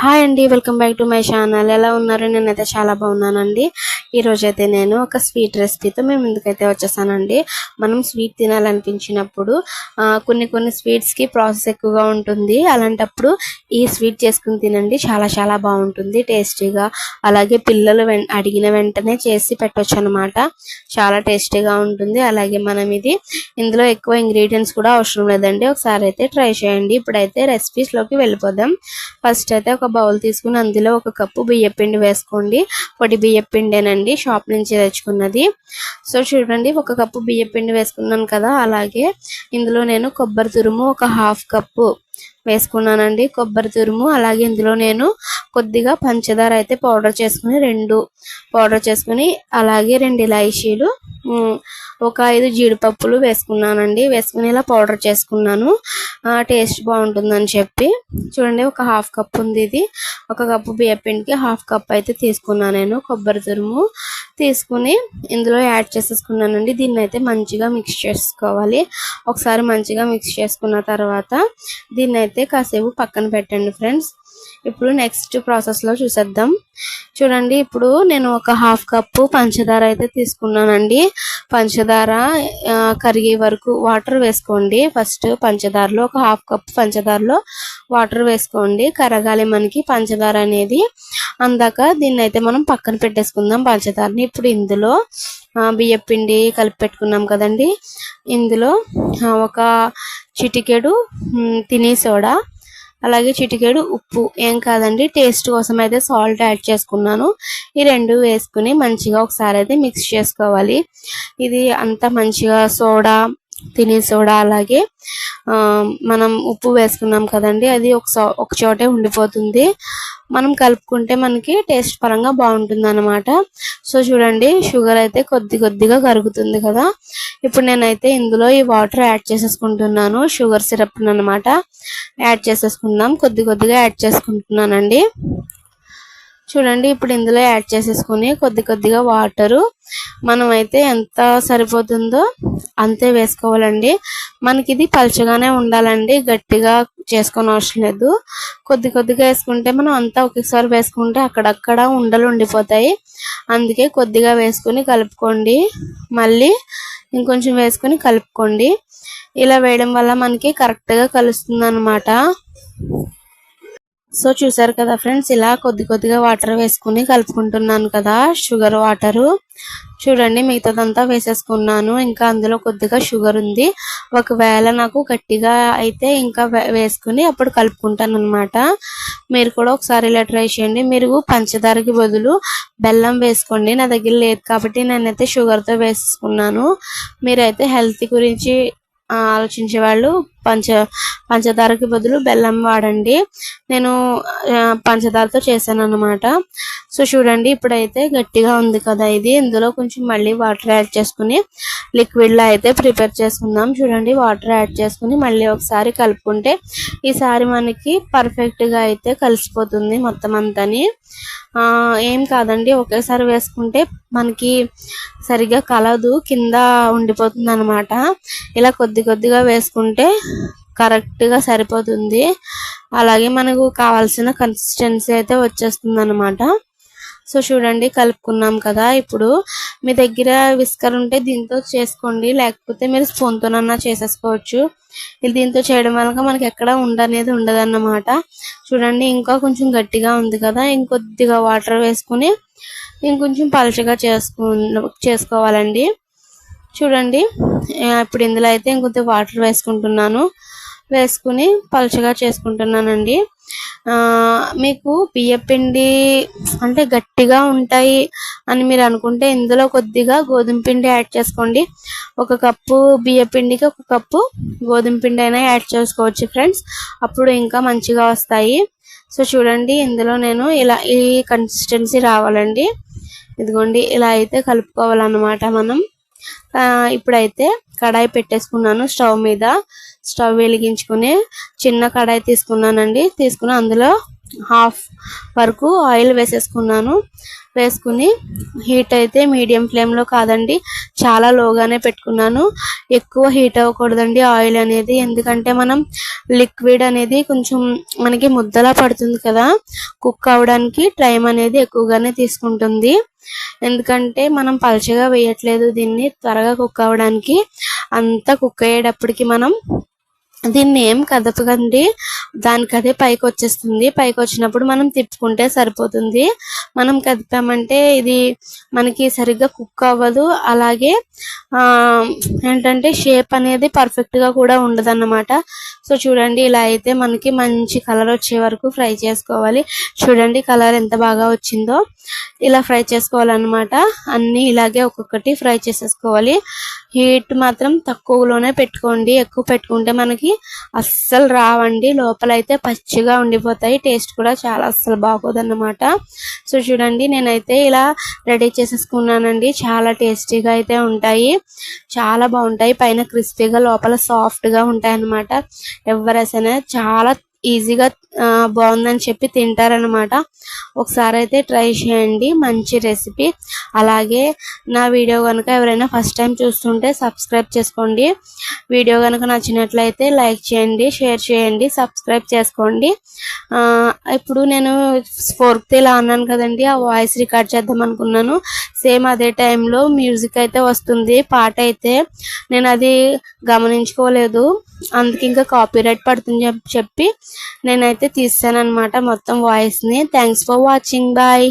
Hi అండి welcome back to my channel. ఎలా ఉన్నారు? నేనైతే చాలా బాగున్నానండి. ఈ రోజు నేను ఒక స్వీట్ రెసిపీతో మేము ముందుకైతే వచ్చేసానండి. మనం స్వీట్ తినాలనిపించినప్పుడు కొన్ని కొన్ని స్వీట్స్కి ప్రాసెస్ ఎక్కువగా ఉంటుంది. అలాంటప్పుడు ఈ స్వీట్ చేసుకుని తినండి. చాలా చాలా బాగుంటుంది టేస్టీగా. అలాగే పిల్లలు అడిగిన వెంటనే చేసి పెట్టొచ్చు అనమాట చాలా టేస్టీగా ఉంటుంది. అలాగే మనం ఇది ఇందులో ఎక్కువ ఇంగ్రీడియంట్స్ కూడా అవసరం లేదండి. ఒకసారి అయితే ట్రై చేయండి. ఇప్పుడైతే రెసిపీస్లోకి లోకి వెళ్ళిపోదాం. ఫస్ట్ అయితే ఒక బౌల్ తీసుకుని అందులో ఒక కప్పు బియ్య పిండి వేసుకోండి. పొడి బియ్యపిండేనండి షాప్ నుంచి తెచ్చుకున్నది. సో చూడండి ఒక కప్పు బియ్య పిండి వేసుకున్నాను కదా అలాగే ఇందులో నేను కొబ్బరి తురుము ఒక హాఫ్ కప్పు వేసుకున్నానండి. కొబ్బరి తురుము అలాగే ఇందులో నేను కొద్దిగా పంచదార అయితే పౌడర్ చేసుకుని రెండు పౌడర్ చేసుకుని అలాగే రెండు ఇలాయచీలు ఒక ఐదు జీడిపప్పులు వేసుకున్నానండి. వేసుకుని ఇలా పౌడర్ చేసుకున్నాను. టేస్ట్ బాగుంటుందని చెప్పి. చూడండి ఒక హాఫ్ కప్ ఉంది ఇది. ఒక కప్పు బియ్యపిండికి హాఫ్ కప్ అయితే తీసుకున్నాను నేను. కొబ్బరి తురుము తీసుకుని ఇందులో యాడ్ చేసేసుకున్నానండి. దీన్ని అయితే మంచిగా మిక్స్ చేసుకోవాలి. ఒకసారి మంచిగా మిక్స్ చేసుకున్న తర్వాత దీన్ని అయితే కాసేపు పక్కన పెట్టండి ఫ్రెండ్స్ ఇప్పుడు నెక్స్ట్ ప్రాసెస్లో చూసేద్దాం. చూడండి ఇప్పుడు నేను ఒక హాఫ్ కప్పు పంచదార అయితే తీసుకున్నానండి. పంచదార కరిగే వరకు వాటర్ వేసుకోండి. ఫస్ట్ పంచదారలో ఒక హాఫ్ కప్ పంచదారలో వాటర్ వేసుకోండి. కరగాలి మనకి పంచదార అనేది. అందాక దీన్ని అయితే మనం పక్కన పెట్టేసుకుందాం పంచదారని. ఇప్పుడు ఇందులో బియ్యపిండి బియ్యం పిండి కలిపి పెట్టుకున్నాం కదండి. ఇందులో ఒక చిటికెడు తినే సోడా అలాగే చిటికెడు ఉప్పు. ఏం కాదండి టేస్ట్ కోసం అయితే సాల్ట్ యాడ్ చేసుకున్నాను. ఈ రెండు వేసుకుని మంచిగా ఒకసారి అయితే మిక్స్ చేసుకోవాలి. ఇది అంతా మంచిగా సోడా తినే సోడా అలాగే మనం ఉప్పు వేసుకున్నాం కదండి అది ఒక ఒక చోటే ఉండిపోతుంది. మనం కలుపుకుంటే మనకి టేస్ట్ పరంగా బాగుంటుంది అనమాట సో చూడండి షుగర్ అయితే కొద్ది కొద్దిగా కరుగుతుంది కదా. ఇప్పుడు నేనైతే ఇందులో ఈ వాటర్ యాడ్ చేసేసుకుంటున్నాను షుగర్ సిరప్ అన్నమాట యాడ్ చేసేసుకుందాం కొద్ది కొద్దిగా యాడ్ చేసుకుంటున్నానండి. చూడండి ఇప్పుడు ఇందులో యాడ్ చేసేసుకుని కొద్ది కొద్దిగా వాటరు మనం అయితే ఎంత సరిపోతుందో అంతే వేసుకోవాలండి. మనకి ఇది పలుచగానే ఉండాలండి గట్టిగా చేసుకొని అవసరం లేదు. కొద్ది కొద్దిగా వేసుకుంటే మనం అంతా ఒకేసారి వేసుకుంటే అక్కడక్కడ ఉండలు ఉండిపోతాయి. అందుకే కొద్దిగా వేసుకుని కలుపుకోండి. మళ్ళీ ఇంకొంచెం వేసుకుని కలుపుకోండి. ఇలా వేయడం వల్ల మనకి కరెక్ట్గా కలుస్తుంది అనమాట సో చూసారు కదా ఫ్రెండ్స్ ఇలా కొద్ది కొద్దిగా వాటర్ వేసుకుని కలుపుకుంటున్నాను కదా షుగర్ వాటరు చూడండి మిగతాదంతా వేసేసుకున్నాను. ఇంకా అందులో కొద్దిగా షుగర్ ఉంది. ఒకవేళ నాకు గట్టిగా అయితే ఇంకా వే- వేసుకుని అప్పుడు కలుపుకుంటాను అనమాట మీరు కూడా ఒకసారి ఇలా ట్రై చేయండి. మీరు పంచదారకి బదులు బెల్లం వేసుకోండి. నా దగ్గర లేదు కాబట్టి నేనైతే షుగర్తో వేసుకున్నాను మీరైతే హెల్త్ గురించి ఆలోచించే వాళ్ళు పంచ పంచదారకి బదులు బెల్లం వాడండి. నేను పంచదారతో చేశాను అనమాట సో చూడండి ఇప్పుడైతే గట్టిగా ఉంది కదా ఇది. ఇందులో కొంచెం మళ్ళీ వాటర్ యాడ్ చేసుకుని లిక్విడ్లో అయితే ప్రిపేర్ చేసుకుందాం. చూడండి వాటర్ యాడ్ చేసుకుని మళ్ళీ ఒకసారి కలుపుకుంటే ఈసారి మనకి పర్ఫెక్ట్గా అయితే కలిసిపోతుంది మొత్తం అంతని. ఏం కాదండి ఒకేసారి వేసుకుంటే మనకి సరిగ్గా కలదు కింద ఉండిపోతుంది అనమాట ఇలా కొద్ది కొద్దిగా వేసుకుంటే కరెక్ట్గా సరిపోతుంది. అలాగే మనకు కావాల్సిన కన్సిస్టెన్సీ అయితే వచ్చేస్తుంది అనమాట సో చూడండి కలుపుకున్నాం కదా. ఇప్పుడు మీ దగ్గర విస్కర్ ఉంటే దీంతో చేసుకోండి. లేకపోతే మీరు స్పూన్తోనన్నా చేసేసుకోవచ్చు. ఇది దీంతో చేయడం వల్ల మనకి ఎక్కడ ఉండనేది ఉండదన్నమాట. చూడండి ఇంకా కొంచెం గట్టిగా ఉంది కదా. ఇంకొద్దిగా వాటర్ వేసుకుని ఇంకొంచెం పలుచగా చేసుకు చేసుకోవాలండి. చూడండి. ఇప్పుడు ఇందులో అయితే ఇంకొద్ది వాటర్ వేసుకుంటున్నాను. వేసుకుని పలుచగా చేసుకుంటున్నానండి. మీకు బియ్యపిండి అంటే గట్టిగా ఉంటాయి అని మీరు అనుకుంటే ఇందులో కొద్దిగా గోధుమ పిండి యాడ్ చేసుకోండి. ఒక కప్పు బియ్య పిండికి ఒక కప్పు గోధుమ పిండి అయినా యాడ్ చేసుకోవచ్చు ఫ్రెండ్స్. అప్పుడు ఇంకా మంచిగా వస్తాయి. సో చూడండి ఇందులో నేను ఇలా ఈ కన్సిస్టెన్సీ రావాలండి. ఇదిగోండి ఇలా అయితే కలుపుకోవాలన్నమాట మనం. ఇప్పుడైతే కడాయి పెట్టేసుకున్నాను స్టవ్ మీద. స్టవ్ వెలిగించుకుని చిన్న కడాయి తీసుకున్నానండి. తీసుకుని అందులో హాఫ్ వరకు ఆయిల్ వేసేసుకున్నాను. వేసుకుని హీట్ అయితే మీడియం ఫ్లేమ్లో కాదండి చాలా లోగానే పెట్టుకున్నాను. ఎక్కువ హీట్ అవ్వకూడదండి ఆయిల్ అనేది ఎందుకంటే మనం లిక్విడ్ అనేది కొంచెం మనకి ముద్దలా పడుతుంది కదా కుక్ అవ్వడానికి టైం అనేది ఎక్కువగానే తీసుకుంటుంది. ఎందుకంటే మనం పలచగా వేయట్లేదు దీన్ని త్వరగా కుక్ అవ్వడానికి. అంతా కుక్ అయ్యేటప్పటికి మనం దీన్ని ఏం కదపకండి? దానికి అదే పైకి వచ్చేస్తుంది పైకి వచ్చినప్పుడు మనం తిప్పుకుంటే సరిపోతుంది. మనం కదిపామంటే ఇది మనకి సరిగ్గా కుక్ అవ్వదు. అలాగే ఏంటంటే షేప్ అనేది పర్ఫెక్ట్గా కూడా ఉండదన్నమాట. సో చూడండి ఇలా అయితే మనకి మంచి కలర్ వచ్చే వరకు ఫ్రై చేసుకోవాలి. చూడండి కలర్ ఎంత బాగా వచ్చిందో. ఇలా ఫ్రై చేసుకోవాలన్నమాట. అన్ని ఇలాగే ఒక్కొక్కటి ఫ్రై చేసేసుకోవాలి. హీట్ మాత్రం తక్కువలోనే పెట్టుకోండి. ఎక్కువ పెట్టుకుంటే మనకి అస్సలు రావండి. లోపల అయితే పచ్చిగా ఉండిపోతాయి. టేస్ట్ కూడా చాలా అస్సలు బాగోదన్నమాట. సో చూడండి నేనైతే ఇలా రెడీ చేసేసుకున్నానండి. చాలా టేస్టీగా అయితే ఉంటాయి. చాలా బాగుంటాయి. పైన క్రిస్పీగా లోపల సాఫ్ట్గా ఉంటాయి అన్నమాట ఎవరైనా చాలా ఈజీగా బాగుందని చెప్పి తింటారనమాట ఒకసారి అయితే ట్రై చేయండి మంచి రెసిపీ. అలాగే నా వీడియో కనుక ఎవరైనా ఫస్ట్ టైం చూస్తుంటే సబ్స్క్రైబ్ చేసుకోండి. వీడియో కనుక నచ్చినట్లయితే లైక్ చేయండి షేర్ చేయండి సబ్స్క్రైబ్ చేసుకోండి. ఇప్పుడు నేను ఫోర్త్ ఇలా అన్నాను కదండి ఆ వాయిస్ రికార్డ్ చేద్దాం అనుకున్నాను. సేమ్ అదే టైంలో మ్యూజిక్ అయితే వస్తుంది పాట అయితే. నేను అది గమనించుకోలేదు. అందుకే ఇంకా కాపీరైట్ పడుతుంది చెప్పి చెప్పి నేనైతే తీసాను అనమాట మొత్తం వాయిస్ని థ్యాంక్స్ ఫర్ వాచింగ్ బాయ్